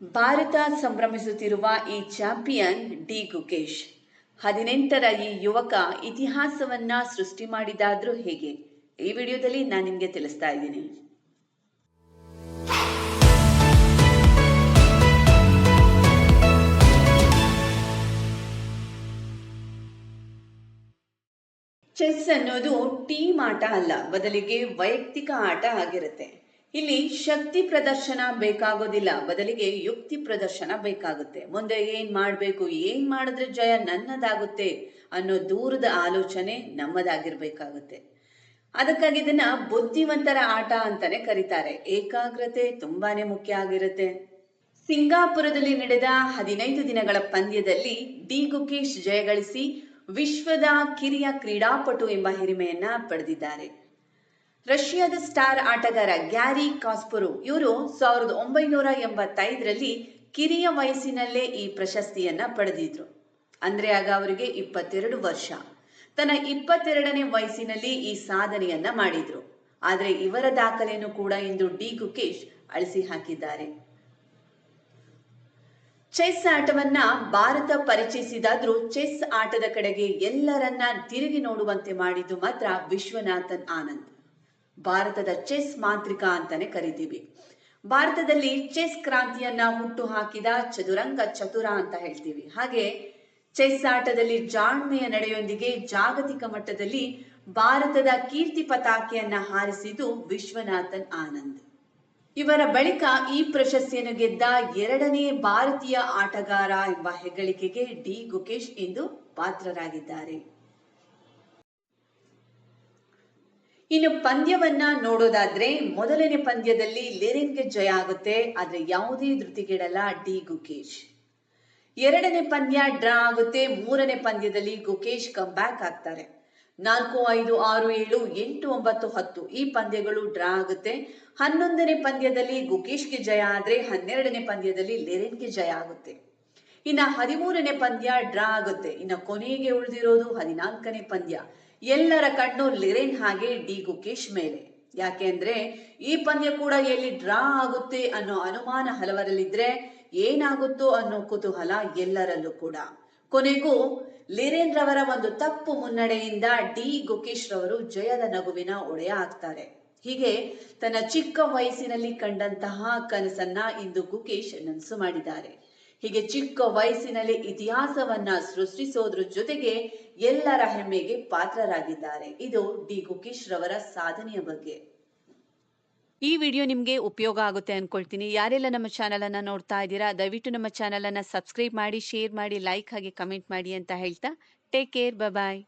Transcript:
ಭಾರತ ಸಂಭ್ರಮಿಸುತ್ತಿರುವ ಈ champion D Gukesh, ಹದಿನೆಂಟರ ಈ ಯುವಕ ಇತಿಹಾಸವನ್ನ ಸೃಷ್ಟಿ ಮಾಡಿದಾದ್ರೂ ಹೇಗೆ? ಈ ವಿಡಿಯೋದಲ್ಲಿ ನಾನು ನಿಮಗೆ ತಿಳಿಸ್ತಾ ಇದ್ದೀನಿ. ಚೆಸ್ ಅನ್ನೋದು ಟೀಮ್ ಆಟ ಅಲ್ಲ, ಬದಲಿಗೆ ವೈಯಕ್ತಿಕ ಆಟ ಆಗಿರುತ್ತೆ. ಇಲ್ಲಿ ಶಕ್ತಿ ಪ್ರದರ್ಶನ ಬೇಕಾಗೋದಿಲ್ಲ. ಬದಲಿಗೆ ಯುಕ್ತಿ ಪ್ರದರ್ಶನ ಬೇಕಾಗುತ್ತೆ. ಮುಂದೆ ಏನ್ ಮಾಡಬೇಕು, ಏನ್ ಮಾಡಿದ್ರೆ ಜಯ ನನ್ನದಾಗುತ್ತೆ ಅನ್ನೋ ದೂರದ ಆಲೋಚನೆ ನಮ್ಮದಾಗಿರ್ಬೇಕಾಗುತ್ತೆ. ಅದಕ್ಕಾಗಿ ಇದನ್ನ ಬುದ್ಧಿವಂತರ ಆಟ ಅಂತಾನೆ ಕರೀತಾರೆ. ಏಕಾಗ್ರತೆ ತುಂಬಾನೇ ಮುಖ್ಯ ಆಗಿರುತ್ತೆ. ಸಿಂಗಾಪುರದಲ್ಲಿ ನಡೆದ ಹದಿನೈದು ದಿನಗಳ ಪಂದ್ಯದಲ್ಲಿ ಡಿ ಗುಕೇಶ್ ಜಯಗಳಿಸಿ ವಿಶ್ವದ ಕಿರಿಯ ಕ್ರೀಡಾಪಟು ಎಂಬ ಹಿರಿಮೆಯನ್ನ ಪಡೆದಿದ್ದಾರೆ. ರಷ್ಯಾದ ಸ್ಟಾರ್ ಆಟಗಾರ ಗ್ಯಾರಿ ಕಾಸ್ಪುರು, ಇವರು ಸಾವಿರದ ಒಂಬೈನೂರ ಎಂಬತ್ತೈದರಲ್ಲಿ ಕಿರಿಯ ವಯಸ್ಸಿನಲ್ಲೇ ಈ ಪ್ರಶಸ್ತಿಯನ್ನ ಪಡೆದಿದ್ರು. ಅಂದ್ರೆ ಆಗ ಅವರಿಗೆ ಇಪ್ಪತ್ತೆರಡು ವರ್ಷ. ತನ್ನ ಇಪ್ಪತ್ತೆರಡನೇ ವಯಸ್ಸಿನಲ್ಲಿ ಈ ಸಾಧನೆಯನ್ನ ಮಾಡಿದ್ರು. ಆದರೆ ಇವರ ದಾಖಲೆಯನ್ನು ಕೂಡ ಇಂದು ಡಿ ಗುಕೇಶ್ ಅಳಿಸಿ ಹಾಕಿದ್ದಾರೆ. ಚೆಸ್ ಆಟವನ್ನ ಭಾರತ ಪರಿಚಯಿಸಿದಾದ್ರೂ ಚೆಸ್ ಆಟದ ಕಡೆಗೆ ಎಲ್ಲರನ್ನ ತಿರುಗಿ ನೋಡುವಂತೆ ಮಾಡಿದ್ದು ಮಾತ್ರ ವಿಶ್ವನಾಥನ್ ಆನಂದ್. ಭಾರತದ ಚೆಸ್ ಮಾಂತ್ರಿಕ ಅಂತಾನೆ ಕರಿತೀವಿ. ಭಾರತದಲ್ಲಿ ಚೆಸ್ ಕ್ರಾಂತಿಯನ್ನ ಹುಟ್ಟು ಹಾಕಿದ ಚದುರಂಗ ಚತುರ ಅಂತ ಹೇಳ್ತೀವಿ. ಹಾಗೆ ಚೆಸ್ ಆಟದಲ್ಲಿ ಜಾಣ್ಮೆಯ ನಡೆಯೊಂದಿಗೆ ಜಾಗತಿಕ ಮಟ್ಟದಲ್ಲಿ ಭಾರತದ ಕೀರ್ತಿ ಪತಾಕೆಯನ್ನ ಹಾರಿಸಿದ್ದು ವಿಶ್ವನಾಥನ್ ಆನಂದ್. ಇವರ ಬಳಿಕ ಈ ಪ್ರಶಸ್ತಿಯನ್ನು ಗೆದ್ದ ಎರಡನೇ ಭಾರತೀಯ ಆಟಗಾರ ಎಂಬ ಹೆಗ್ಗಳಿಕೆಗೆ ಡಿ ಗುಕೇಶ್ ಎಂದು ಪಾತ್ರರಾಗಿದ್ದಾರೆ. ಇನ್ನು ಪಂದ್ಯವನ್ನ ನೋಡೋದಾದ್ರೆ ಮೊದಲನೇ ಪಂದ್ಯದಲ್ಲಿ ಲೆರೆನ್ಗೆ ಜಯ ಆಗುತ್ತೆ. ಆದ್ರೆ ಯಾವುದೇ ಧೃತಿಗೆಡಲ್ಲ ಡಿ ಗುಕೇಶ್. ಎರಡನೇ ಪಂದ್ಯ ಡ್ರಾ ಆಗುತ್ತೆ. ಮೂರನೇ ಪಂದ್ಯದಲ್ಲಿ ಗುಕೇಶ್ ಕಮ್ ಬ್ಯಾಕ್ ಆಗ್ತಾರೆ. ನಾಲ್ಕು, ಐದು, ಆರು, ಏಳು, ಎಂಟು, ಒಂಬತ್ತು, ಹತ್ತು ಈ ಪಂದ್ಯಗಳು ಡ್ರಾ ಆಗುತ್ತೆ. ಹನ್ನೊಂದನೇ ಪಂದ್ಯದಲ್ಲಿ ಗುಕೇಶ್ಗೆ ಜಯ ಆದ್ರೆ ಹನ್ನೆರಡನೇ ಪಂದ್ಯದಲ್ಲಿ ಲೆರೆನ್ಗೆ ಜಯ ಆಗುತ್ತೆ. ಇನ್ನ ಹದಿಮೂರನೇ ಪಂದ್ಯ ಡ್ರಾ ಆಗುತ್ತೆ. ಇನ್ನ ಕೊನೆಗೆ ಉಳಿದಿರೋದು ಹದಿನಾಲ್ಕನೇ ಪಂದ್ಯ. ಎಲ್ಲರ ಕಣ್ಣು ಲಿರೇನ್ ಹಾಗೆ ಡಿ ಗುಕೇಶ್ ಮೇಲೆ. ಯಾಕೆಂದ್ರೆ ಈ ಪಂದ್ಯ ಕೂಡ ಎಲ್ಲಿ ಡ್ರಾ ಆಗುತ್ತೆ ಅನ್ನೋ ಅನುಮಾನ ಹಲವರಲ್ಲಿದ್ರೆ ಏನಾಗುತ್ತೋ ಅನ್ನೋ ಕುತೂಹಲ ಎಲ್ಲರಲ್ಲೂ ಕೂಡ. ಕೊನೆಗೂ ಲಿರೇನ್ ರವರ ಒಂದು ತಪ್ಪು ಮುನ್ನಡೆಯಿಂದ ಡಿ ಗುಕೇಶ್ ರವರು ಜಯದ ನಗುವಿನ ಒಡೆಯ ಆಗ್ತಾರೆ. ಹೀಗೆ ತನ್ನ ಚಿಕ್ಕ ವಯಸ್ಸಿನಲ್ಲಿ ಕಂಡಂತಹ ಕನಸನ್ನ ಇಂದು ಗುಕೇಶ್ ನನಸು ಮಾಡಿದ್ದಾರೆ. ಹೀಗೆ ಚಿಕ್ಕ ವಯಸ್ಸಿನಲ್ಲಿ ಇತಿಹಾಸವನ್ನ ಸೃಷ್ಟಿಸೋದ್ರ ಜೊತೆಗೆ ಎಲ್ಲರ ಹೆಮ್ಮೆಗೆ ಪಾತ್ರರಾಗಿದ್ದಾರೆ. ಇದು ಡಿ ಗುಕೇಶ್ ರವರ ಸಾಧನೆಯ ಬಗ್ಗೆ. ಈ ವಿಡಿಯೋ ನಿಮಗೆ ಉಪಯೋಗ ಆಗುತ್ತೆ ಅನ್ಕೊಳ್ತೀನಿ. ಯಾರೆಲ್ಲ ನಮ್ಮ ಚಾನಲನ್ನು ನೋಡ್ತಾ ಇದ್ದೀರಾ, ದಯವಿಟ್ಟು ನಮ್ಮ ಚಾನಲನ್ನು ಸಬ್ಸ್ಕ್ರೈಬ್ ಮಾಡಿ, ಶೇರ್ ಮಾಡಿ, ಲೈಕ್ ಹಾಗೆ ಕಮೆಂಟ್ ಮಾಡಿ ಅಂತ ಹೇಳ್ತಾ, ಟೇಕ್ ಕೇರ್ ಬಾಯ್